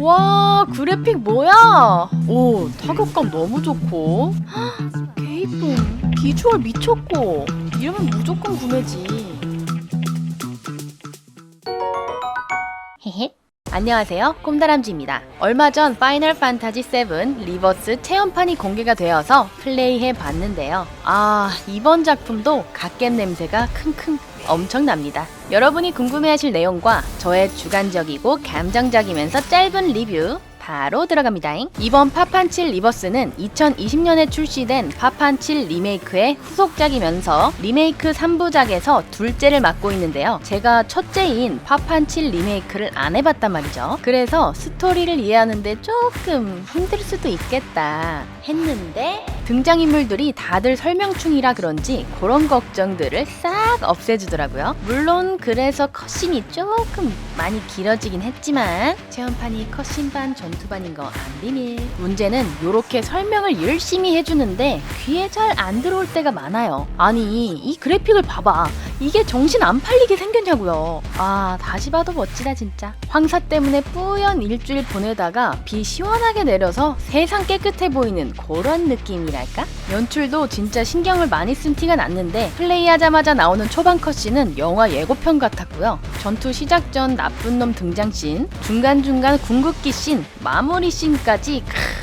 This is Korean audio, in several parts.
와 그래픽 뭐야? 오 타격감 너무 좋고. 헉, 개 이쁨 비주얼 미쳤고. 이러면 무조건 구매지. 헤헤 안녕하세요. 꼼다람쥐입니다. 얼마 전 파이널 판타지 7 리버스 체험판이 공개가 되어서 플레이해 봤는데요. 아 이번 작품도 갓겜 냄새가 킁킁 엄청납니다. 여러분이 궁금해하실 내용과 저의 주관적이고 감정적이면서 짧은 리뷰 바로 들어갑니다. 이번 파판 7 리버스는 2020년에 출시된 파판 7 리메이크의 후속작이면서 리메이크 3부작에서 둘째를 맡고 있는데요. 제가 첫째인 파판 7 리메이크를 안 해봤단 말이죠. 그래서 스토리를 이해하는데 조금 힘들 수도 있겠다 했는데 등장인물들이 다들 설명충이라 그런지 그런 걱정들을 싹 없애주더라고요. 물론 그래서 컷신이 조금 많이 길어지긴 했지만 체험판이 컷신반 전투반인 거 안 비밀. 문제는 이렇게 설명을 열심히 해주는데 귀에 잘 안 들어올 때가 많아요. 아니 이 그래픽을 봐봐. 이게 정신 안 팔리게 생겼냐고요. 아 다시 봐도 멋지다 진짜. 황사 때문에 뿌연 일주일 보내다가 비 시원하게 내려서 세상 깨끗해 보이는 그런 느낌이랄까? 연출도 진짜 신경을 많이 쓴 티가 났는데 플레이하자마자 나오는 초반 컷신은 영화 예고편 같았고요. 전투 시작 전 나쁜 놈 등장 씬, 중간중간 궁극기 씬, 마무리 씬까지 크...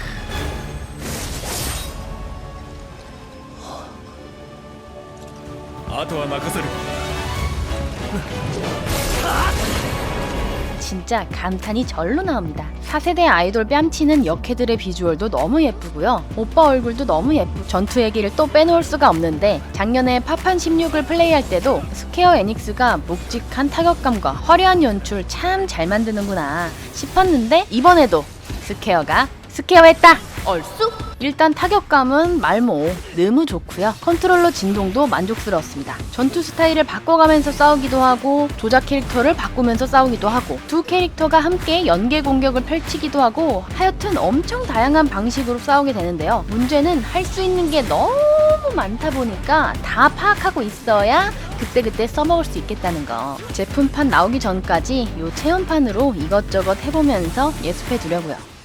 あとは任せる 진짜 감탄이 절로 나옵니다. 4세대 아이돌 뺨치는 역캐들의 비주얼도 너무 예쁘고요. 오빠 얼굴도 너무 예쁘고 전투 얘기를 또 빼놓을 수가 없는데 작년에 파판 16을 플레이할 때도 스퀘어 에닉스가 묵직한 타격감과 화려한 연출 참 잘 만드는구나 싶었는데 이번에도 스퀘어가 스퀘어했다! 얼쑤? 일단 타격감은 말모 너무 좋고요. 컨트롤러 진동도 만족스러웠습니다. 전투 스타일을 바꿔가면서 싸우기도 하고 조작 캐릭터를 바꾸면서 싸우기도 하고 두 캐릭터가 함께 연계 공격을 펼치기도 하고 하여튼 엄청 다양한 방식으로 싸우게 되는데요. 문제는 할 수 있는 게 너무 많다 보니까 다 파악하고 있어야 그때그때 써먹을 수 있겠다는 거. 제품판 나오기 전까지 이 체험판으로 이것저것 해보면서 예습해 두려고요.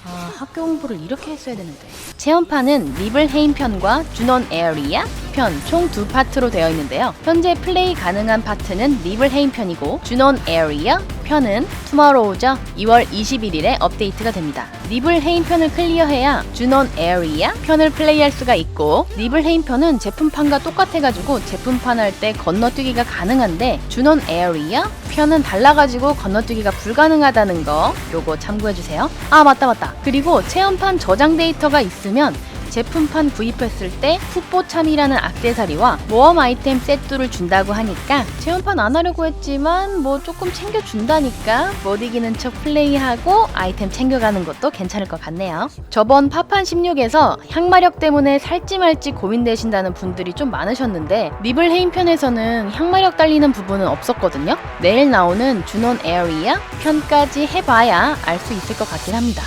아, 학교 공부를 이렇게 했어야 되는데. 체험판은 리블헤임 편과 준원 에어리아 편 총 두 파트로 되어 있는데요. 현재 플레이 가능한 파트는 리블헤임 편이고 준원 에어리아 편은 투머로우죠. 2월 21일에 업데이트가 됩니다. 리블헤임 편을 클리어해야 준원 에어리아 편을 플레이할 수가 있고 리블헤임 편은 제품판과 똑같아가지고 제품판 할 때 건너뛰기가 가능한데 준원 에어리아 편은 달라가지고 건너뛰기가 불가능하다는 거 요거 참고해주세요. 아 맞다 맞다. 그리고 체험판 저장 데이터가 있으면 제품판 구입했을 때 풋보참이라는 악세사리와 모험 아이템 세트를 준다고 하니까 체험판 안 하려고 했지만 뭐 조금 챙겨준다니까 못 이기는 척 플레이하고 아이템 챙겨가는 것도 괜찮을 것 같네요. 저번 파판 16에서 향마력 때문에 살지 말지 고민되신다는 분들이 좀 많으셨는데 리블헤임 편에서는 향마력 달리는 부분은 없었거든요. 내일 나오는 준원 에어리아 편까지 해봐야 알 수 있을 것 같긴 합니다.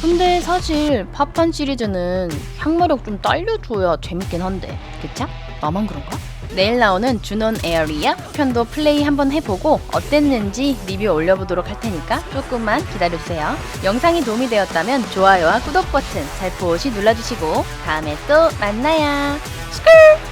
근데 사실 파판 시리즈는 향마력 좀 딸려줘야 재밌긴 한데 그쵸? 나만 그런가? 내일 나오는 준원 에어리아 편도 플레이 한번 해보고 어땠는지 리뷰 올려보도록 할 테니까 조금만 기다려주세요. 영상이 도움이 되었다면 좋아요와 구독 버튼 살포시 눌러주시고 다음에 또 만나요. 스쿨!